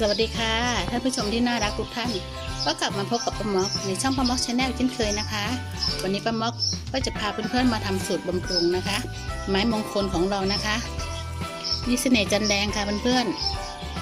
สวัสดีค่ะท่านผู้ชมที่น่ารักทุกท่าน ก็กลับมาพบกับป้าม็อกในช่องป้าม็อกชาแนลเช่นเคยนะคะ วันนี้ป้าม็อกก็จะพาเพื่อนๆมาทำสูตรบำรุงนะคะ ไม้มงคลของเรานะคะนี่เสน่ห์จันแดงค่ะเพื่อน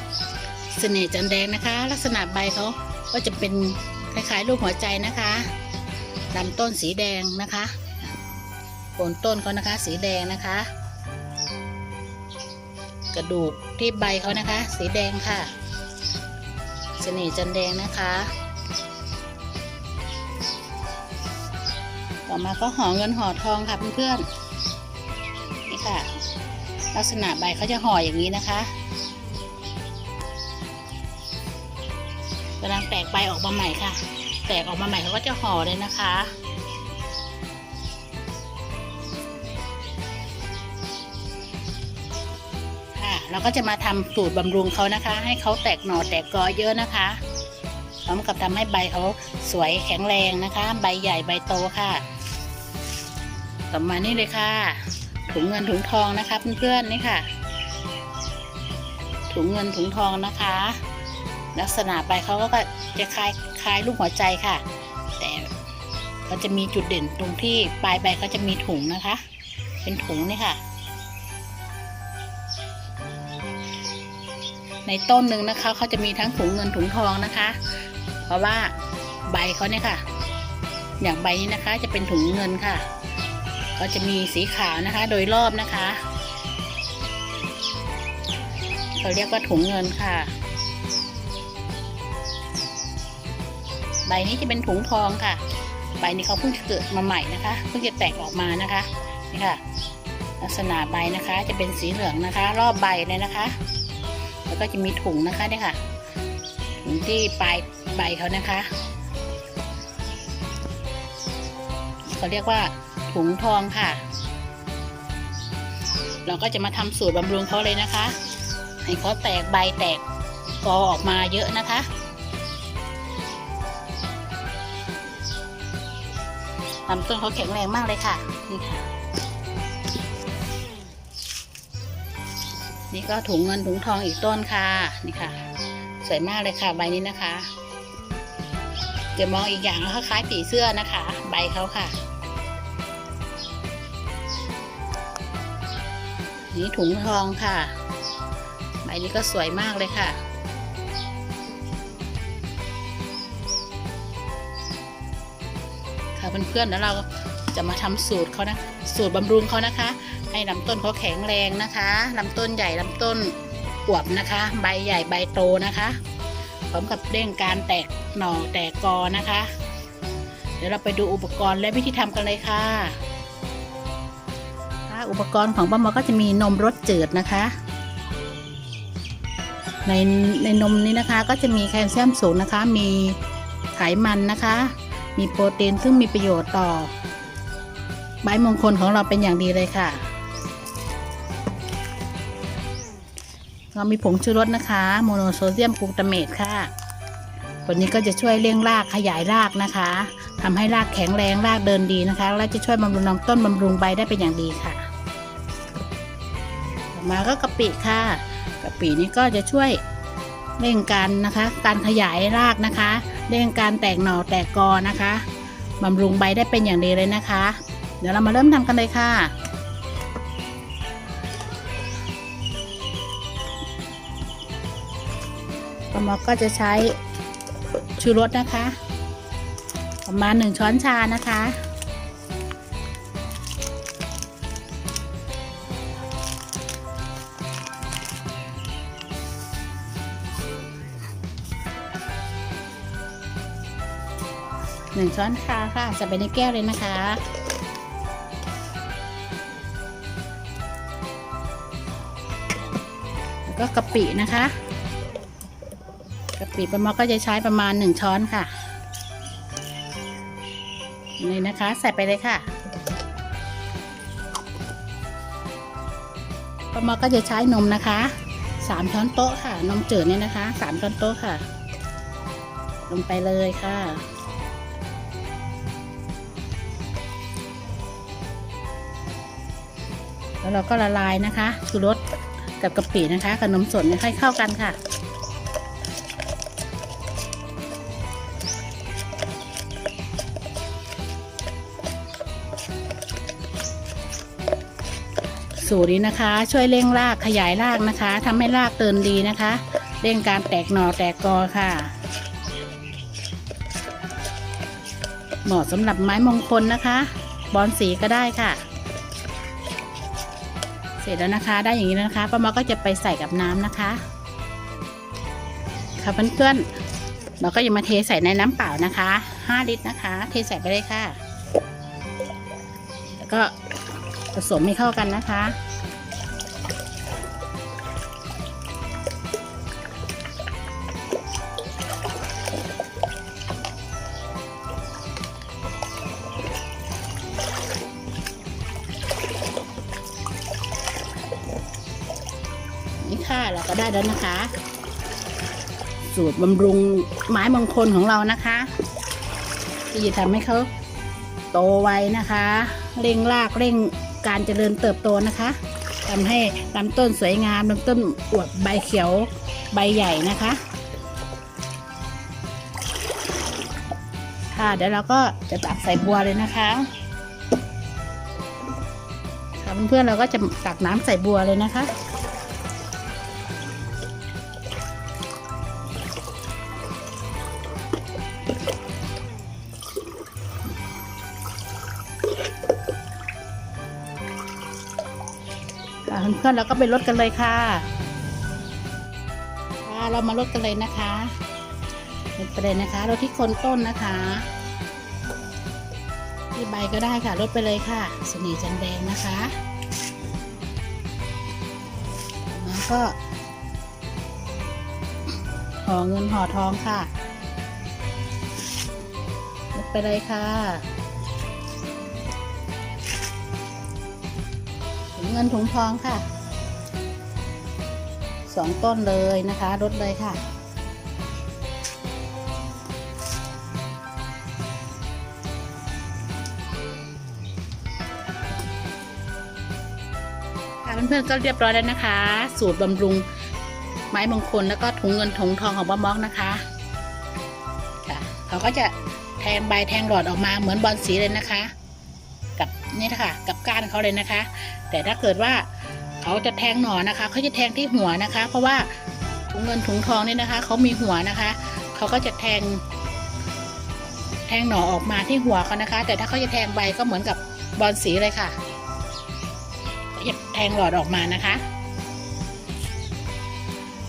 ๆเสน่ห์จันแดงนะคะ ลักษณะใบเขาก็จะเป็นคล้ายๆรูปหัวใจนะคะลำต้นสีแดงนะคะโคนต้นเขานะคะ สีแดงนะคะ กระดูกที่ใบเขานะคะ สีแดงค่ะ สน่ห์จันแดงนะคะ ต่อมาก็ห่อเงินห่อทองค่ะเพื่อนๆนี่ค่ะ ลักษณะใบเขาจะห่ออย่างนี้นะคะกำลังแตกใบออกมาใหม่ค่ะ แตกออกมาใหม่เขาก็จะห่อเลยนะคะ เราก็จะมาทำสูตรบำรุงเขานะคะ ให้เขาแตกหน่อแตกกอเยอะนะคะพร้อมกับทำให้ใบเขาสวยแข็งแรงนะคะ ใบใหญ่ใบโตค่ะต่อมานี่เลยค่ะ ถุงเงินถุงทองนะคะเพื่อนๆนี่ค่ะ ถุงเงินถุงทองนะคะ ลักษณะใบเขาก็จะคล้ายคล้ายรูปหัวใจค่ะ แต่ก็จะมีจุดเด่นตรงที่ปลายใบเขาจะมีถุงนะคะ เป็นถุงนี่ค่ะ ในต้นหนึ่งนะคะเขาจะมีทั้งถุงเงินถุงทองนะคะ เพราะว่าใบเขาเนี่ยค่ะ อย่างใบนี้นะคะจะเป็นถุงเงินค่ะ ก็จะมีสีขาวนะคะ โดยรอบนะคะเขาเรียกว่าถุงเงินค่ะ ใบนี้จะเป็นถุงทองค่ะ ใบนี้เขาเพิ่งเกิดมาใหม่นะคะ เพิ่งจะแตกออกมานะคะ นี่ค่ะ ลักษณะใบนะคะจะเป็นสีเหลืองนะคะ รอบใบเลยนะคะ แล้วก็จะมีถุงนะคะเนี่ยค่ะถุงที่ปลายใบเขานะคะ เขาเรียกว่าถุงทองค่ะ เราก็จะมาทำสูตรบำรุงเขาเลยนะคะให้เขาแตกใบแตกกอออกมาเยอะนะคะลำต้นเขาแข็งแรงมากเลยค่ะ นี่ค่ะ นี่ก็ถุงเงินถุงทองอีกต้นค่ะนี่ค่ะ สวยมากเลยค่ะใบนี้นะคะจะมองอีกอย่างแล้วคล้ายผีเสื้อนะคะ ใบเขาค่ะ นี่ถุงทองค่ะ ใบนี้ก็สวยมากเลยค่ะค่ะเพื่อนๆแล้วเราจะมาทำสูตรเขานะ สูตรบำรุงเขานะคะ ให้ลำต้นเขาแข็งแรงนะคะลำต้นใหญ่ลำต้นอวบนะคะ ใบใหญ่ใบโตนะคะพร้อมกับเร่งการแตกหน่อแตกกอนะคะ เดี๋ยวเราไปดูอุปกรณ์และวิธีทำกันเลยค่ะอุปกรณ์ของป้ามอก็จะมีนมรสจืดนะคะ ในในนมนี้นะคะก็จะมีแคลเซียมสูงนะคะ มีไขมันนะคะ มีโปรตีนซึ่งมีประโยชน์ต่อใบมงคลของเราเป็นอย่างดีเลยค่ะ เรามีผงชูรสนะคะ โมโนโซเดียมกลูตาเมตค่ะ ตัวนี้ก็จะช่วยเลี้ยงรากขยายรากนะคะทำให้รากแข็งแรงรากเดินดีนะคะ และจะช่วยบำรุงลำต้นบำรุงใบได้เป็นอย่างดีค่ะ ต่อมาก็กะปิค่ะกะปินี้ก็จะช่วยเร่งการนะคะ การขยายรากนะคะ เร่งการแตกหน่อแตกกอนะคะบำรุงใบได้เป็นอย่างดีเลยนะคะ เดี๋ยวเรามาเริ่มทำกันเลยค่ะ ปมก็จะใช้ชูรสนะคะ ประมาณหนึ่งช้อนชานะคะ หนึ่งช้อนชาค่ะใส่ไปในแก้วเลยนะคะแล้วก็กะปินะคะ กะปิประมาณก็จะใช้ประมาณหนึ่งช้อนค่ะ นี่นะคะ ใส่ไปเลยค่ะประมาณก็จะใช้นมนะคะสามช้อนโต๊ะค่ะ นมจืดเนี่ยนะคะสามช้อนโต๊ะค่ะ ลงไปเลยค่ะแล้วเราก็ละลายนะคะชูรสกับกะปินะคะกับนมสดให้เข้ากันค่ะ สูตรนี้นะคะ ช่วยเร่งรากขยายรากนะคะทำให้รากเตินดีนะคะเร่งการแตกหน่อแตกกอค่ะ เหมาะสำหรับไม้มงคลนะคะ บอนสีก็ได้ค่ะ เสร็จแล้วนะคะ ได้อย่างนี้นะคะป้ามอก็จะไปใส่กับน้ำนะคะ ค่ะเพื่อนๆเราก็จะมาเทใส่ในน้ำเปล่านะคะ 5 ลิตรนะคะ เทใส่ไปเลยค่ะ แล้วก็ ผสมให้เข้ากันนะคะ นี่ค่ะเราก็ได้แล้วนะคะ สูตรบำรุงไม้มงคลของเรานะคะที่จะทำให้เขาโตไวนะคะ เร่งรากเร่ง การเจริญเติบโตนะคะทำให้ลำต้นสวยงามลำต้นอวบใบเขียวใบใหญ่นะคะค่ะเดี๋ยวเราก็จะตักใส่บัวเลยนะคะค่ะเพื่อนๆเราก็จะตักน้ำใส่บัวเลยนะคะ เพื่อนๆเราก็ไปลดกันเลยค่ะค่ะเรามาลดกันเลยนะคะลดไปเลยนะคะลดที่คนต้นนะคะ ที่ใบก็ได้ค่ะลดไปเลยค่ะสนีจันแดงนะคะแล้วก็ห่อเงินห่อทองค่ะลดไปเลยค่ะ เงินถุงทองค่ะสองต้นเลยนะคะลดเลยค่ะ ค่ะเพื่อนๆก็เรียบร้อยแล้วนะคะ สูตรบำรุงไม้มงคลแล้วก็ถุงเงินถุงทองของป้าม็อกนะคะค่ะเขาก็จะแทงใบแทงหลอดออกมาเหมือนบอลสีเลยนะคะ นี่นะคะกับก้านเขาเลยนะคะ แต่ถ้าเกิดว่าเขาจะแทงหน่อนะคะเขาจะแทงที่หัวนะคะ เพราะว่าถุงเงินถุงทองนี่นะคะเขามีหัวนะคะเขาก็จะแทง แทงหน่อออกมาที่หัวเขานะคะ แต่ถ้าเขาจะแทงใบก็เหมือนกับบอลสีเลยค่ะจะแทงหลอดออกมานะคะ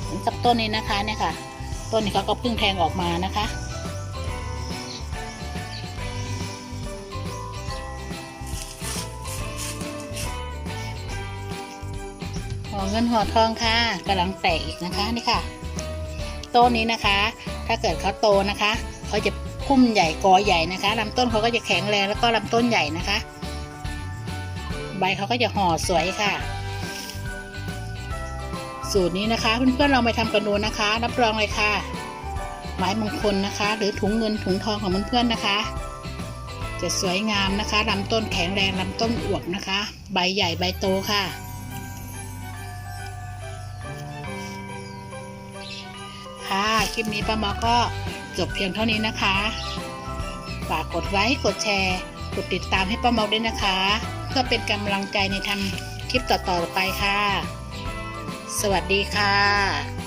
เหมือนกับต้นนี้นะคะเนี่ยค่ะ ต้นนี้เขาก็เพิ่งแทงออกมานะคะ อเงินห่อทองค่ะกำลังแตกอีกนะคะนี่ค่ะ ต้นนี้นะคะ ถ้าเกิดเขาโตนะคะเขาจะพุ่มใหญ่กอใหญ่นะคะลำต้นเขาก็จะแข็งแรงแล้วก็ลำต้นใหญ่นะคะ ใบเขาก็จะห่อสวยค่ะ สูตรนี้นะคะเพื่อนๆลองไปทำกันดูนะคะ รับรองเลยค่ะไม้มงคลนะคะ หรือถุงเงินถุงทองของเพื่อนๆนะคะจะสวยงามนะคะลำต้นแข็งแรงลำต้นอวบนะคะ ใบใหญ่ใบโตค่ะค่ะ คลิปนี้ป้าหมอก็จบเพียงเท่านี้นะคะ ฝากกดไลค์กดแชร์ กดติดตามให้ป้าหมอด้วยนะคะ เพื่อเป็นกำลังใจในทำคลิปต่อๆไปค่ะ สวัสดีค่ะ